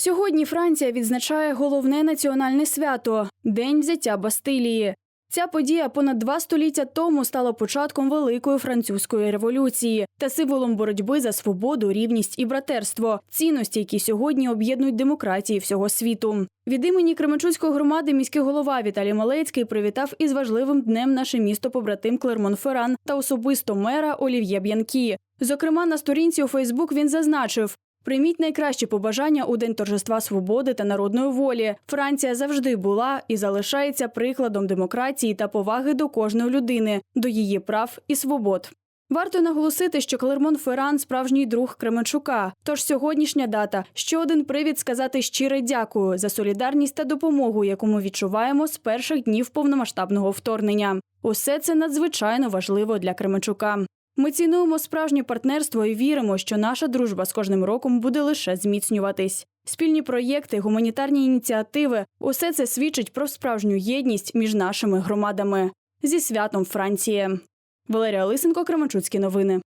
Сьогодні Франція відзначає головне національне свято День взяття Бастилії. Ця подія понад два століття тому стала початком великої французької революції та символом боротьби за свободу, рівність і братерство, цінності, які сьогодні об'єднують демократії всього світу. Від імені Кременчуцької громади міський голова Віталій Малецький привітав із важливим днем наше місто побратим Клермон-Ферран та особисто мера Олів'є Б'янкі. Зокрема, на сторінці у Фейсбук він зазначив. Прийміть найкращі побажання у День торжества свободи та народної волі. Франція завжди була і залишається прикладом демократії та поваги до кожної людини, до її прав і свобод. Варто наголосити, що Клермон Ферран – справжній друг Кременчука. Тож сьогоднішня дата ще один привід сказати щире дякую за солідарність та допомогу, яку ми відчуваємо з перших днів повномасштабного вторгнення. Усе це надзвичайно важливо для Кременчука. Ми цінуємо справжнє партнерство і віримо, що наша дружба з кожним роком буде лише зміцнюватись. Спільні проєкти, гуманітарні ініціативи усе це свідчить про справжню єдність між нашими громадами. Зі святом Франції. Валерія Лисенко, Кременчуцькі новини.